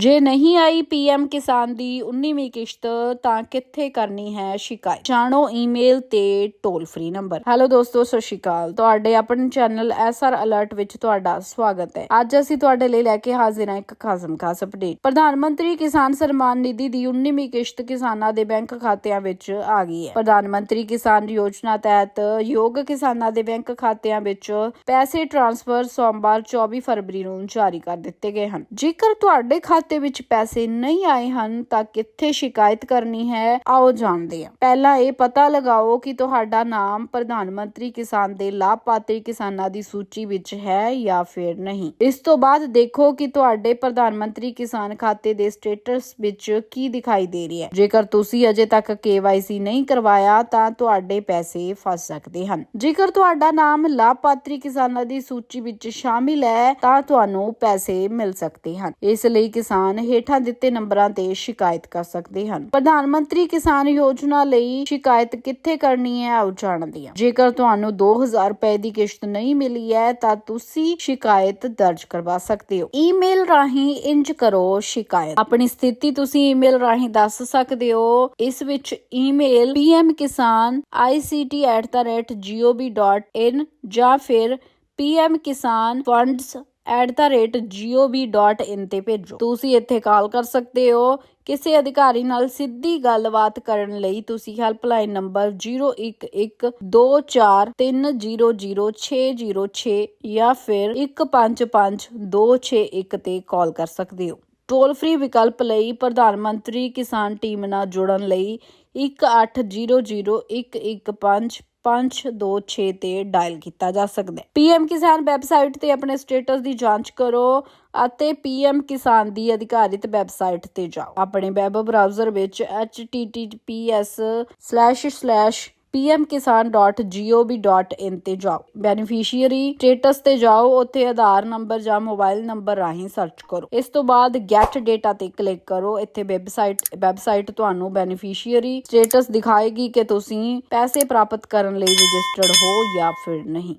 ਜੇ ਨਹੀਂ ਆਈ ਪੀਐਮ ਕਿਸਾਨ ਦੀ 19ਵੀਂ ਕਿਸ਼ਤ, ਤਾਂ ਕਿੱਥੇ ਕਰਨੀ ਹੈ ਸ਼ਿਕਾਇਤ? ਜਾਣੋ ਈਮੇਲ ਤੇ ਟੋਲ ਫ੍ਰੀ ਨੰਬਰ। ਹੈਲੋ ਦੋਸਤੋ, ਸਤਿ ਸ਼੍ਰੀ ਅਕਾਲ। ਤੁਹਾਡੇ ਆਪਣੇ ਚੈਨਲ ਐਸਆਰ ਅਲਰਟ ਵਿੱਚ ਤੁਹਾਡਾ ਸਵਾਗਤ ਹੈ। ਅੱਜ ਅਸੀਂ ਤੁਹਾਡੇ ਲਈ ਲੈ ਕੇ ਹਾਜ਼ਰ ਹਾਂ ਇੱਕ ਖਾਸਮ ਖਾਸ ਅਪਡੇਟ। ਪ੍ਰਧਾਨ ਮੰਤਰੀ ਕਿਸਾਨ ਸਨਮਾਨ ਨਿਧੀ ਦੀ 19ਵੀਂ ਕਿਸ਼ਤ ਕਿਸਾਨਾਂ ਦੇ ਬੈਂਕ ਖਾਤਿਆਂ ਵਿੱਚ ਆ ਗਈ ਹੈ। ਪ੍ਰਧਾਨ ਮੰਤਰੀ ਕਿਸਾਨ ਯੋਜਨਾ ਤਹਿਤ ਯੋਗ ਕਿਸਾਨਾਂ ਦੇ ਬੈਂਕ ਖਾਤਿਆਂ ਵਿੱਚ ਪੈਸੇ ਟ੍ਰਾਂਸਫਰ ਸੋਮਵਾਰ 24 ਫਰਵਰੀ ਨੂੰ ਜਾਰੀ ਕਰ ਦਿੱਤੇ ਗਏ ਹਨ। ਜੇਕਰ ਤੁਹਾਡੇ ਖਾਤੇ ਵਿੱਚ ਪੈਸੇ ਨਹੀਂ ਆਏ ਹਨ ਤਾਂ ਕਿੱਥੇ ਸ਼ਿਕਾਇਤ ਕਰਨੀ ਹੈ? ਆਓ ਜਾਣਦੇ ਹਾਂ। ਪਹਿਲਾਂ ਇਹ ਪਤਾ ਲਗਾਓ ਕਿ ਤੁਹਾਡਾ ਨਾਮ ਪ੍ਰਧਾਨ ਮੰਤਰੀ ਕਿਸਾਨ ਦੇ ਲਾਭਪਾਤਰੀ ਕਿਸਾਨਾਂ ਦੀ ਸੂਚੀ ਵਿੱਚ ਹੈ ਜਾਂ ਫਿਰ ਨਹੀਂ। ਇਸ ਤੋਂ ਬਾਅਦ ਦੇਖੋ ਕਿ ਤੁਹਾਡੇ ਪ੍ਰਧਾਨ ਮੰਤਰੀ ਕਿਸਾਨ ਖਾਤੇ ਦੇ ਸਟੇਟਸ ਵਿੱਚ ਕੀ ਦਿਖਾਈ ਦੇ ਰਿਹਾ ਹੈ। ਜੇਕਰ ਤੁਸੀਂ ਅਜੇ ਤੱਕ KYC ਨਹੀਂ ਕਰਵਾਇਆ ਤਾਂ ਤੁਹਾਡੇ ਪੈਸੇ ਫਸ ਸਕਦੇ ਹਨ। ਜੇਕਰ ਤੁਹਾਡਾ ਨਾਮ ਲਾਭਪਾਤਰੀ ਕਿਸਾਨਾਂ ਦੀ ਸੂਚੀ ਵਿੱਚ ਸ਼ਾਮਿਲ ਹੈ ਤਾਂ ਤੁਹਾਨੂੰ ਪੈਸੇ ਮਿਲ ਸਕਦੇ ਹਨ। ਇਸ ਲਈ ਕਿਸਾਨ ਹੇਠਾਂ ਦਿੱਤੇ ਨੰਬਰਾਂ ਤੇ ਸ਼ਿਕਾਇਤ ਕਰ ਸਕਦੇ ਹਨ। ਪ੍ਰਧਾਨ ਮੰਤਰੀ ਕਿਸਾਨ ਯੋਜਨਾ ਲਈ ਸ਼ਿਕਾਇਤ ਕਿੱਥੇ ਕਰਨੀ ਹੈ, ਆਓ ਜਾਣਦੇ ਹਾਂ। ਜੇਕਰ ਤੁਹਾਨੂੰ 2000 ਰੁਪਏ ਦੀ ਕਿਸ਼ਤ ਨਹੀਂ ਮਿਲੀ ਹੈ, ਤਾਂ ਤੁਸੀਂ ਸ਼ਿਕਾਇਤ ਦਰਜ ਕਰਵਾ ਸਕਦੇ ਹੋ। ਈਮੇਲ ਰਾਹੀਂ ਇੰਜ ਕਰੋ ਸ਼ਿਕਾਇਤ। ਆਪਣੀ ਸਥਿਤੀ ਤੁਸੀਂ ਈਮੇਲ ਰਾਹੀਂ ਦੱਸ ਸਕਦੇ ਹੋ। ਇਸ ਵਿੱਚ ਈਮੇਲ pmkisan.ict@gov.in ਜਾਂ ਫਿਰ pmkisanfunds@gov.in ਤੇ ਭੇਜੋ। ਤੁਸੀਂ ਇੱਥੇ ਕਾਲ ਕਰ ਸਕਦੇ ਹੋ। ਕਿਸੇ ਅਧਿਕਾਰੀ ਨਾਲ ਸਿੱਧੀ ਗੱਲਬਾਤ ਕਰਨ ਲਈ ਤੁਸੀਂ ਹੈਲਪਲਾਈਨ ਨੰਬਰ 011243000606 ਜਾਂ ਫਿਰ 155261 ਤੇ ਕਾਲ ਕਰ ਸਕਦੇ ਹੋ। ਟੋਲ ਫ੍ਰੀ ਵਿਕਲਪ ਲਈ ਪ੍ਰਧਾਨ ਮੰਤਰੀ ਕਿਸਾਨ ਟੀਮ ਨਾਲ ਜੁੜਨ ਲਈ 1800115526 ਤੇ ਡਾਇਲ ਕੀਤਾ ਜਾ ਸਕਦਾ ਹੈ। ਪੀਐਮ ਕਿਸਾਨ ਵੈਬਸਾਈਟ ਤੇ ਆਪਣੇ ਸਟੇਟਸ ਦੀ ਜਾਂਚ ਕਰੋ ਅਤੇ ਪੀਐਮ ਕਿਸਾਨ ਦੀ ਅਧਿਕਾਰਿਤ ਵੈਬਸਾਈਟ ਤੇ ਜਾਓ। ਆਪਣੇ ਵੈਬ ਬ੍ਰਾਊਜ਼ਰ ਵਿੱਚ https://pmkisan.gov.in ਤੇ ਜਾਓ। ਬੈਨੀਫੀਸ਼ੀਅਰੀ ਸਟੇਟਸ ਤੇ ਜਾਓ, ਉੱਥੇ ਆਧਾਰ ਨੰਬਰ ਜਾਂ ਮੋਬਾਈਲ ਨੰਬਰ ਰਾਹੀਂ ਸਰਚ ਕਰੋ। ਇਸ ਤੋਂ ਬਾਅਦ ਗੈਟ ਡੇਟਾ ਤੇ ਕਲਿੱਕ ਕਰੋ। ਇੱਥੇ ਵੈਬਸਾਈਟ ਵੈਬਸਾਈਟ ਤੁਹਾਨੂੰ ਬੈਨੀਫੀਸ਼ੀਅਰੀ ਸਟੇਟਸ ਦਿਖਾਏਗੀ ਕਿ ਤੁਸੀਂ ਪੈਸੇ ਪ੍ਰਾਪਤ ਕਰਨ ਲਈ ਰਜਿਸਟਰਡ ਹੋ ਜਾਂ ਫਿਰ ਨਹੀਂ।